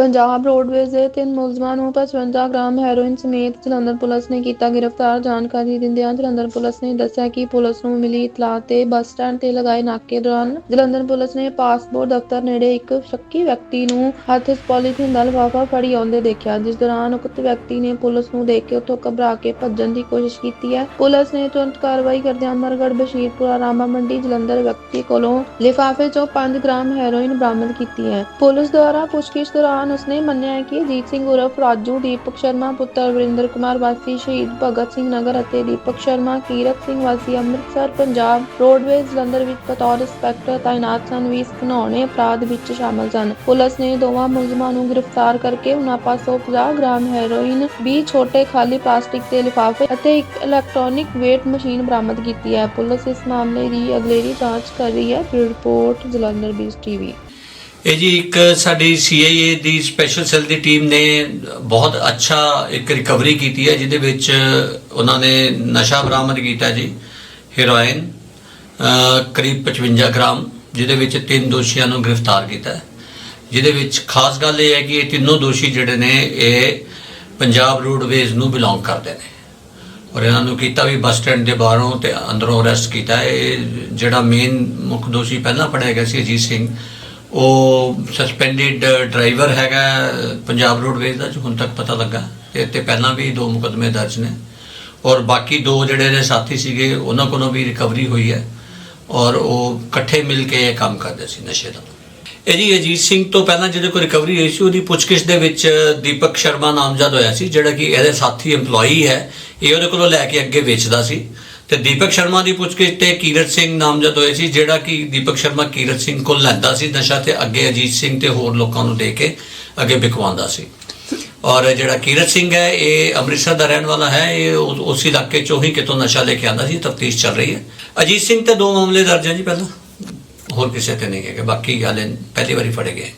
Punjab roadways ਦੇ ਤਿੰਨ ਮੁਲਜ਼ਮਾਂ ਨੂੰ 55 ਗ੍ਰਾਮ ਹੈਰੋਇਨ ਸਮੇਤ ਜਲੰਧਰ ਪੁਲਿਸ ਨੇ ਕੀਤਾ ਗ੍ਰਿਫਤਾਰ। ਜਾਣਕਾਰੀ ਦਿੰਦਿਆਂ ਜਲੰਧਰ ਪੁਲਿਸ ਨੇ ਦੱਸਿਆ ਕਿ ਪੁਲਿਸ ਨੂੰ ਮਿਲੀ ਇਤਲਾਹ ਤੇ ਬੱਸ ਸਟੈਂਡ ਤੇ ਲਗਾਏ ਨਾਕੇ ਦੌਰਾਨ ਜਲੰਧਰ ਪੁਲਿਸ ਨੇ ਪਾਸਪੋਰਟ ਦਫ਼ਤਰ ਨੇੜੇ ਇੱਕ ਸ਼ੱਕੀ ਵਿਅਕਤੀ ਨੂੰ ਹੱਥ 'ਚ ਪੋਲੀਥੀਨ ਦਾ ਲਿਫਾਫਾ ਫੜੀ ਆਉਂਦੇ ਦੇਖਿਆ, ਜਿਸ ਦੌਰਾਨ ਉਕਤ ਵਿਅਕਤੀ ਨੇ ਪੁਲਿਸ ਨੂੰ ਦੇਖ ਕੇ ਉੱਥੋਂ ਘਬਰਾ ਕੇ ਭੱਜਣ ਦੀ ਕੋਸ਼ਿਸ਼ ਕੀਤੀ ਹੈ। ਪੁਲਿਸ ਨੇ ਤੁਰੰਤ ਕਾਰਵਾਈ ਕਰਦਿਆਂ ਅਮਰਗੜ੍ਹ, ਬਸ਼ੀਰਪੁਰਾ, ਰਾਮਾ ਮੰਡੀ ਜਲੰਧਰ ਵਿਅਕਤੀ ਕੋਲੋਂ ਲਿਫਾਫੇ 'ਚੋਂ 5 ਗ੍ਰਾਮ ਹੈਰੋਇਨ ਬਰਾਮਦ ਕੀਤੀ ਹੈ। ਪੁਲਿਸ ਦੁਆਰਾ ਪੁੱਛਗਿੱਛ ਦੌਰਾਨ ਉਸਨੇ ਮੰਨਿਆ ਕਿ ਅਜੀਤ ਸਿੰਘ ਉਰਫ ਰਾਜੂ, ਦੀਪਕ ਸ਼ਰਮਾ, ਪੁੱਤਰ ਵਰਿੰਦਰ ਕੁਮਾਰ ਵਾਸੀ, ਸ਼ਹੀਦ ਭਗਤ ਸਿੰਘ ਨਗਰ ਅਤੇ ਦੀਪਕ ਸ਼ਰਮਾ, ਕੀਰਤ ਸਿੰਘ ਵਾਸੀ ਅੰਮ੍ਰਿਤਸਰ, ਪੰਜਾਬ ਰੋਡਵੇਜ਼ ਜਲੰਧਰ ਵਿੱਚ ਬਤੌਰ ਇੰਸਪੈਕਟਰ ਤਾਇਨਾਤ ਸਨ। ਵੀ ਇਸ ਅਪਰਾਧ ਵਿੱਚ ਸ਼ਾਮਲ ਸਨ। ਪੁਲਿਸ ਨੇ ਦੋਵਾਂ ਮੁਲਜ਼ਮਾਂ ਨੂੰ ਗ੍ਰਿਫਤਾਰ ਕਰਕੇ ਉਨ੍ਹਾਂ ਪਾਸੋਂ 50 ਗ੍ਰਾਮ ਹੈਰੋਇਨ 20 ਛੋਟੇ ਖਾਲੀ ਪਲਾਸਟਿਕ ਦੇ ਲਿਫਾਫੇ ਅਤੇ ਇੱਕ ਇਲੈਕਟ੍ਰੋਨਿਕ ਵੇਟ ਮਸ਼ੀਨ ਬਰਾਮਦ ਕੀਤੀ ਹੈ। ਪੁਲਿਸ ਇਸ ਮਾਮਲੇ ਦੀ ਅਗਲੇਰੀ ਜਾਂਚ ਕਰ ਰਹੀ ਹੈ। ਰਿਪੋਰਟ, ਜਲੰਧਰ ਬੀਸ ਟੀਵੀ ਇਹ ਜੀ ਇੱਕ ਸਾਡੀ CIA ਦੀ ਸਪੈਸ਼ਲ ਸੈੱਲ ਦੀ ਟੀਮ ਨੇ ਬਹੁਤ ਅੱਛਾ ਇੱਕ ਰਿਕਵਰੀ ਕੀਤੀ ਹੈ, ਜਿਹਦੇ ਵਿੱਚ ਉਹਨਾਂ ਨੇ ਨਸ਼ਾ ਬਰਾਮਦ ਕੀਤਾ ਜੀ ਹੈਰੋਇਨ ਕਰੀਬ 55 ਗ੍ਰਾਮ, ਜਿਹਦੇ ਵਿੱਚ ਤਿੰਨ ਦੋਸ਼ੀਆਂ ਨੂੰ ਗ੍ਰਿਫਤਾਰ ਕੀਤਾ ਜਿਹਦੇ ਵਿੱਚ ਖਾਸ ਗੱਲ ਇਹ ਹੈ ਕਿ ਇਹ ਤਿੰਨੋਂ ਦੋਸ਼ੀ ਜਿਹੜੇ ਨੇ, ਇਹ ਪੰਜਾਬ ਰੋਡਵੇਜ਼ ਨੂੰ ਬਿਲੋਂਗ ਕਰਦੇ ਨੇ। ਔਰ ਇਹਨਾਂ ਨੂੰ ਕੀਤਾ ਵੀ ਬੱਸ ਸਟੈਂਡ ਦੇ ਬਾਹਰੋਂ ਤੇ ਅੰਦਰੋਂ ਅਰੈਸਟ ਕੀਤਾ ਇਹ ਜਿਹੜਾ ਮੇਨ ਮੁੱਖ ਦੋਸ਼ੀ ਪਹਿਲਾਂ ਫੜਿਆ ਗਿਆ ਸੀ ਅਜੀਤ ਸਿੰਘ ਉਹ ਸਸਪੈਂਡਡ ਡਰਾਈਵਰ ਹੈਗਾ ਪੰਜਾਬ ਰੋਡਵੇਜ਼ ਦਾ, ਜੋ ਹੁਣ ਤੱਕ ਪਤਾ ਲੱਗਾ। ਤੇ ਤੇ ਪਹਿਲਾਂ ਵੀ ਦੋ ਮੁਕਦਮੇ ਦਰਜ ਨੇ। ਔਰ ਬਾਕੀ ਦੋ ਜਿਹੜੇ ਨੇ ਸਾਥੀ ਸੀਗੇ, ਉਹਨਾਂ ਕੋਲੋਂ ਵੀ ਰਿਕਵਰੀ ਹੋਈ ਹੈ। ਔਰ ਉਹ ਇਕੱਠੇ ਮਿਲ ਕੇ ਇਹ ਕੰਮ ਕਰਦੇ ਸੀ ਨਸ਼ੇ ਦਾ। ਇਹ ਜੀ ਅਜੀਤ ਸਿੰਘ ਤੋਂ ਪਹਿਲਾਂ ਜਿਹਦੇ ਕੋਲ ਰਿਕਵਰੀ ਹੋਈ ਸੀ, ਉਹਦੀ ਪੁੱਛਗਿੱਛ ਦੇ ਵਿੱਚ ਦੀਪਕ ਸ਼ਰਮਾ ਨਾਮਜ਼ਦ ਹੋਇਆ ਸੀ, ਜਿਹੜਾ ਕਿ ਇਹਦੇ ਸਾਥੀ EMPLOYEE ਹੈ। ਇਹ ਉਹਦੇ ਕੋਲੋਂ ਲੈ ਕੇ ਅੱਗੇ ਵੇਚਦਾ ਸੀ। ਤੇ ਦੀਪਕ ਸ਼ਰਮਾ ਦੀ ਪੁੱਛਗਿੱਛ ਤੇ ਕੀਰਤ ਸਿੰਘ ਨਾਮਜ਼ਦ ਹੋਏ ਸੀ, ਜਿਹੜਾ ਕਿ ਦੀਪਕ ਸ਼ਰਮਾ ਕੀਰਤ ਸਿੰਘ ਕੋਲ ਲੈਂਦਾ ਸੀ ਨਸ਼ਾ ਤੇ ਅੱਗੇ ਅਜੀਤ ਸਿੰਘ ਤੇ ਹੋਰ ਲੋਕਾਂ ਨੂੰ ਦੇ ਕੇ ਅੱਗੇ ਵਿਕਵਾਉਂਦਾ ਸੀ। ਔਰ ਜਿਹੜਾ ਕੀਰਤ ਸਿੰਘ ਹੈ, ਇਹ ਅੰਮ੍ਰਿਤਸਰ ਦਾ ਰਹਿਣ ਵਾਲਾ ਹੈ, ਇਹ ਉਸ ਇਲਾਕੇ ਚੋਂ ਹੀ ਕਿਤੋਂ ਨਸ਼ਾ ਲੈ ਕੇ ਆਂਦਾ ਸੀ, ਤਫਤੀਸ਼ ਚੱਲ ਰਹੀ ਹੈ। ਅਜੀਤ ਸਿੰਘ ਤੇ ਦੋ ਮਾਮਲੇ ਦਰਜ ਹੈ ਜੀ ਪਹਿਲਾਂ। ਹੋਰ ਕਿਸੇ ਤੇ ਨਹੀਂ ਹੈਗੇ, ਬਾਕੀ ਹਾਲੇ ਪਹਿਲੀ ਵਾਰੀ ਫੜੇ ਗਏ